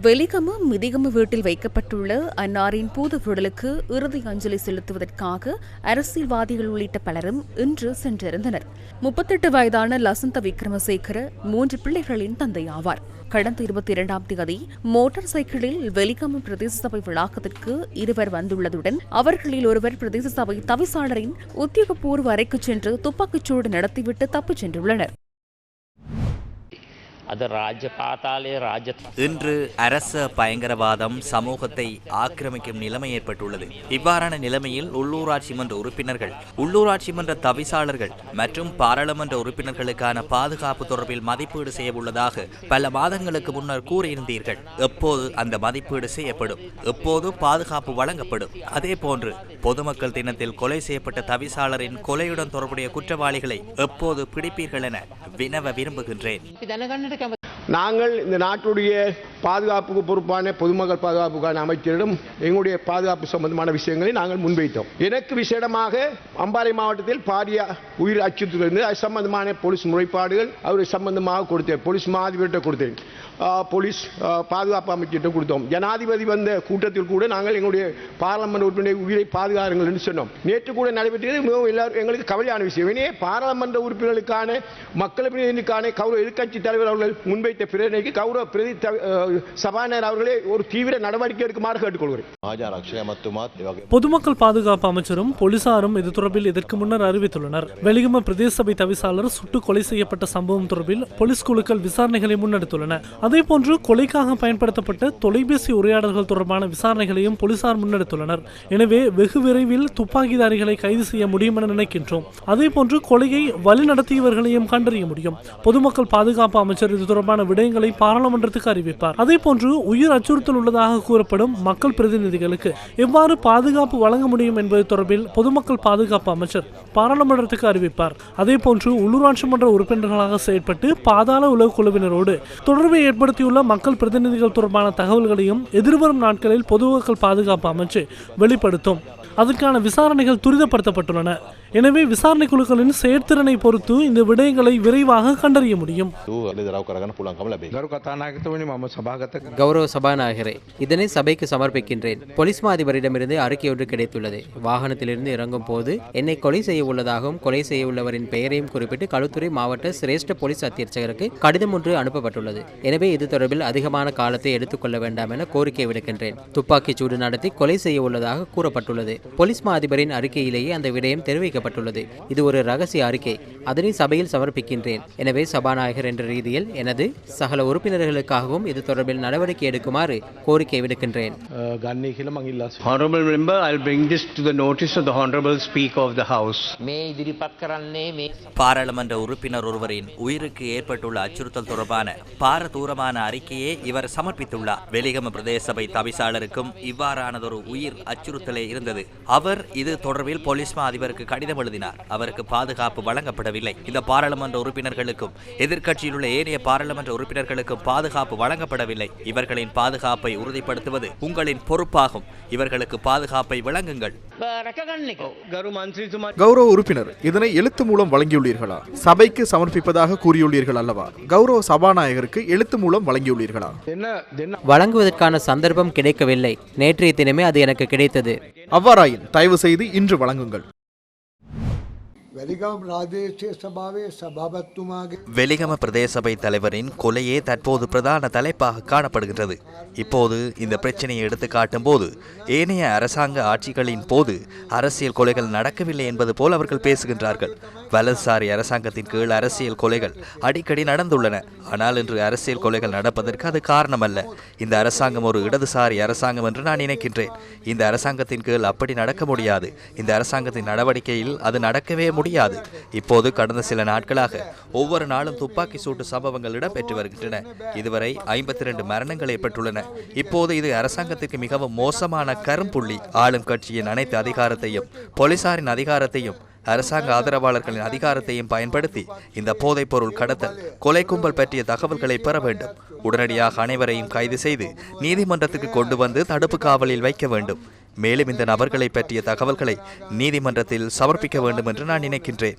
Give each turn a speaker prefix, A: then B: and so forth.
A: வெலிகம மிதிகம வீட்டில் வைக்கப்பட்டுள்ள அன்னாரின் பூத உடலுக்கு இறுதி அஞ்சலி செலுத்துவதற்காக அரசியல்வாதிகள் உள்ளிட்ட பலரும் இன்று சென்றிருந்தனர். முப்பத்தெட்டு வயதான லசந்த விக்ரமசேகர மூன்று பிள்ளைகளின் தந்தை ஆவார் கடந்த இருபத்தி இரண்டாம் தேதி மோட்டார் சைக்கிளில் வெலிகம பிரதேச சபை வளாகத்திற்கு இருவர் வந்துள்ளதுடன் அவர்களில் ஒருவர் பிரதேச சபை தவிசாளரின் உத்தியோகபூர்வ அறைக்கு சென்று துப்பாக்கிச்சூடு நடத்திவிட்டு தப்பிச் சென்றுள்ளனர்.
B: அது ராஜபாதாலே ராஜ
C: இன்று அரச பயங்கரவாதம் சமூகத்தை ஆக்கிரமிக்கும் நிலைமை ஏற்பட்டுள்ளது. இவ்வாறான நிலைமையில் உள்ளூராட்சி மன்ற உறுப்பினர்கள் உள்ளூராட்சி மன்ற தவிசாளர்கள் மற்றும் பாராளுமன்ற உறுப்பினர்களுக்கான பாதுகாப்பு தொடர்பில் மதிப்பீடு செய்யவுள்ளதாக பல மாதங்களுக்கு முன்னர் கூறியிருந்தீர்கள். எப்போது அந்த மதிப்பீடு செய்யப்படும்? எப்போது பாதுகாப்பு வழங்கப்படும்? அதே போன்று பொதுமக்கள் தினத்தில் கொலை செய்யப்பட்ட தவிசாளரின் கொலையுடன் தொடர்புடைய குற்றவாளிகளை எப்போது பிடிப்பீர்கள் என வினவ விரும்புகின்றேன்.
D: நாங்கள் இந்த நாட்டுடைய பாதுகாப்புக்கு பொறுப்பான பொதுமக்கள் பாதுகாப்புக்கான அமைச்சரிடம் எங்களுடைய பாதுகாப்பு சம்பந்தமான விஷயங்களை நாங்கள் முன்வைத்தோம். எனக்கு விசேடமாக அம்பாறை மாவட்டத்தில் பாரிய உயிர் அச்சுறுத்தல் இருந்து அது சம்பந்தமான போலீஸ் முறைப்பாடுகள் அவரை சம்பந்தமாக கொடுத்தேன். போலீஸ் மாதிபர்கிட்ட கொடுத்தேன். போலீஸ் பாதுகாப்பு அமைச்சர்கிட்ட கொடுத்தோம். ஜனாதிபதி வந்த கூட்டத்தில் கூட நாங்கள் எங்களுடைய பாராளுமன்ற உறுப்பினர் உயிரை பாதுகாருங்கள் என்று சொன்னோம். நேற்று கூட நடைபெற்றது. மிகவும் எல்லாரும் எங்களுக்கு கவலையான விஷயம். இனியே பாராளுமன்ற உறுப்பினர்களுக்கான மக்கள் பிரதிநிதிக்கான கௌரவ எதிர்க்கட்சி தலைவர் அவர்கள் முன்வைத்த பிரதிநிதிக்கு கௌரவ பிரதி சபாநாயகர் அவர்களே ஒரு தீவிர நடவடிக்கை எடுக்குமாறு கேட்டுக்கொள்கிறேன்.
E: பொதுமக்கள் பாதுகாப்பு அமைச்சரும் போலீசாரும் இது தொடர்பில் இதற்கு முன்னர் அறிவித்துள்ளனர். வெளிகம பிரதேச சபை தவிசாளர் சுட்டு கொலை செய்யப்பட்ட சம்பவம் தொடர்பில் போலீஸ் குழுக்கள் விசாரணைகளை முன்னெடுத்துள்ளன. அதே போன்று கொலைக்காக பயன்படுத்தப்பட்ட தொலைபேசி உரையாடல்கள் தொடர்பான விசாரணைகளையும் போலீசார் முன்னெடுத்துள்ளனர். எனவே வெகு விரைவில் துப்பாக்கிதாரிகளை கைது செய்ய முடியும் என நினைக்கின்றோம். அதே போன்று கொலையை வழிநடத்தியவர்களையும் கண்டறிய முடியும். பொதுமக்கள் பாதுகாப்பு அமைச்சர் இது தொடர்பான விடயங்களை பாராளுமன்றத்துக்கு அறிவிப்பார். அதே போன்று உயிர் அச்சுறுத்தல் உள்ளதாக கூறப்படும் மக்கள் பிரதிநிதிகளுக்கு எவ்வாறு பாதுகாப்பு வழங்க முடியும் என்பது தொடர்பில் பொதுமக்கள் பாதுகாப்பு அமைச்சர் பாராளுமன்றத்துக்கு அறிவிப்பார். அதேபோன்று உள்ளூராட்சி மன்ற உறுப்பினர்களாக செயற்பட்டு பாதாள உலக குழுவினரோடு தொடர்பை ஏற்படுத்தியுள்ள மக்கள் பிரதிநிதிகள் தொடர்பான தகவல்களையும் எதிர்வரும் நாட்களில் பொதுமக்கள் பாதுகாப்பு அமைச்சு வெளிப்படுத்தும். அதற்கான விசாரணைகள் துரிதப்படுத்தப்பட்டுள்ளன. எனவே விசாரணை குழுக்களின் செயற்திறனை பொறுத்து இந்த விடயங்களை விரைவாக கண்டறிய முடியும்.
F: கௌரவ சபாநாயகரே இதனை சபைக்கு சமர்ப்பிக்கின்றேன். போலீஸ் மாதிபரிடமிருந்து அறிக்கை ஒன்று கிடைத்துள்ளது. வாகனத்திலிருந்து இறங்கும் போது என்னை கொலை செய்ய உள்ளதாகவும் கொலை செய்ய உள்ளவரின் பெயரையும் குறிப்பிட்டு களுத்துறை மாவட்ட சிரேஷ்ட போலீஸ் அத்தியட்சகருக்கு கடிதம் ஒன்று அனுப்பப்பட்டுள்ளது. எனவே இது தொடர்பில் அதிகமான காலத்தை எடுத்துக்கொள்ள வேண்டாம் என கோரிக்கை விடுக்கின்றேன். துப்பாக்கிச் சூடு நடத்தி கொலை செய்ய உள்ளதாக கூறப்பட்டுள்ளது. போலீஸ் மா அதிபரின் அறிக்கையிலேயே அந்த விடயம் தெரிவிக்கப்பட்டுள்ளது. இது ஒரு ரகசிய அறிக்கை. அதனை சபையில் சமர்ப்பிக்கின்றேன். எனவே சபாநாயகர் என்ற ரீதியில் எனது சகல உறுப்பினர்களுக்காகவும் இது தொடர்பில் நடவடிக்கை எடுக்குமாறு கோரிக்கை விடுக்கின்றேன்.
C: பாராளுமன்ற உறுப்பினர் ஒருவரின் உயிருக்கு ஏற்பட்டுள்ள அச்சுறுத்தல் தொடர்பான பார தூரமான அறிக்கையை இவர் சமர்ப்பித்துள்ளார். வெளிகம பிரதேச சபை தவிசாளருக்கும் இவ்வாறானதொரு உயிர் அச்சுறுத்தலே இருந்தது. அவர் இது தொடர்பில் போலீஸ்மா அதிபருக்கு கடிதம் எழுதினார். அவருக்கு பாதுகாப்பு வழங்கப்படவில்லை. இந்த பாராளுமன்ற உறுப்பினர்களுக்கும் எதிர்க்கட்சியில் உள்ள ஏனைய பாராளுமன்ற உறுப்பினர்களுக்கும் பாதுகாப்பு வழங்கப்படவில்லை. இவர்களின் பாதுகாப்பை உறுதிப்படுத்துவது உங்களின் பொறுப்பாகும். இவர்களுக்கு பாதுகாப்பை வழங்குங்கள்.
G: கௌரவ உறுப்பினர் இதனை எழுத்து மூலம் வழங்கியுள்ளீர்களா? சபைக்கு சமர்ப்பிப்பதாக கூறியுள்ளீர்கள் அல்லவா? கௌரவ சபாநாயகருக்கு எழுத்து மூலம் வழங்கியுள்ளீர்களா?
F: வழங்குவதற்கான சந்தர்ப்பம் கிடைக்கவில்லை. நேற்றைய தினமே அது எனக்கு கிடைத்தது.
G: அவ்வாறாயின் தயவு செய்து இன்று வழங்குங்கள்.
H: வெளிகம
C: ராதேசிய சபாவே பிரதேசபை தலைவரின் கொலையே தற்போது பிரதான தலைப்பாக காணப்படுகின்றது. இப்போது இந்த பிரச்சனையை எடுத்து காட்டும் போது ஏனைய அரசாங்க ஆட்சிகளின் போது அரசியல் கொலைகள் நடக்கவில்லை என்பது போல் அவர்கள் பேசுகின்றார்கள். வலதுசாரி அரசாங்கத்தின் கீழ் அரசியல் கொலைகள் அடிக்கடி நடந்துள்ளன. ஆனால் இன்று அரசியல் கொலைகள் நடப்பதற்கு அது காரணம் அல்ல இந்த அரசாங்கம் ஒரு இடதுசாரி அரசாங்கம் என்று நான் நினைக்கின்றேன். இந்த அரசாங்கத்தின் கீழ் அப்படி நடக்க முடியாது. இந்த அரசாங்கத்தின் நடவடிக்கையில் அது நடக்கவே முடியும் முடியாது. இப்போது கடந்த சில நாட்களாக ஒவ்வொரு நாளும் துப்பாக்கி சூட்டு சம்பவங்கள் இடம்பெற்று வருகின்றன. இதுவரை ஐம்பத்தி ரெண்டு மரணங்கள் ஏற்பட்டுள்ளன இப்போது இது அரசாங்கத்திற்கு மிகவும் மோசமான கரும்புள்ளி. ஆளும் கட்சியின் அனைத்து அதிகாரத்தையும் போலீசாரின் அதிகாரத்தையும் அரசாங்க ஆதரவாளர்களின் அதிகாரத்தையும் பயன்படுத்தி இந்த போதைப்பொருள் கடத்தல் கொலை கும்பல் பற்றிய தகவல்களை பெற வேண்டும். உடனடியாக அனைவரையும் கைது செய்து நீதிமன்றத்துக்கு கொண்டு வந்து தடுப்பு காவலில் வைக்க வேண்டும். மேலும் இந்த நபர்களை பற்றிய தகவல்களை நீதிமன்றத்தில் சமர்ப்பிக்க வேண்டும் என்று நான் நினைக்கின்றேன்.